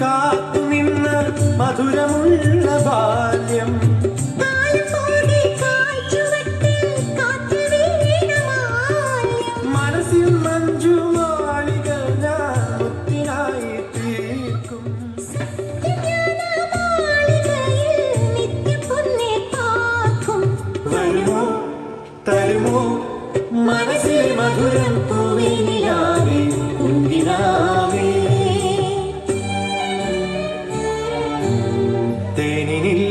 കാത്തു നിന്ന മധുരമുള്ള ബാല്യം. മനസ്സിൽ മഞ്ജു മാളിക ഞാൻ മുത്തിനായി തീർക്കും. വരുമോ തരുമോ മനസ്സിൽ മധുരം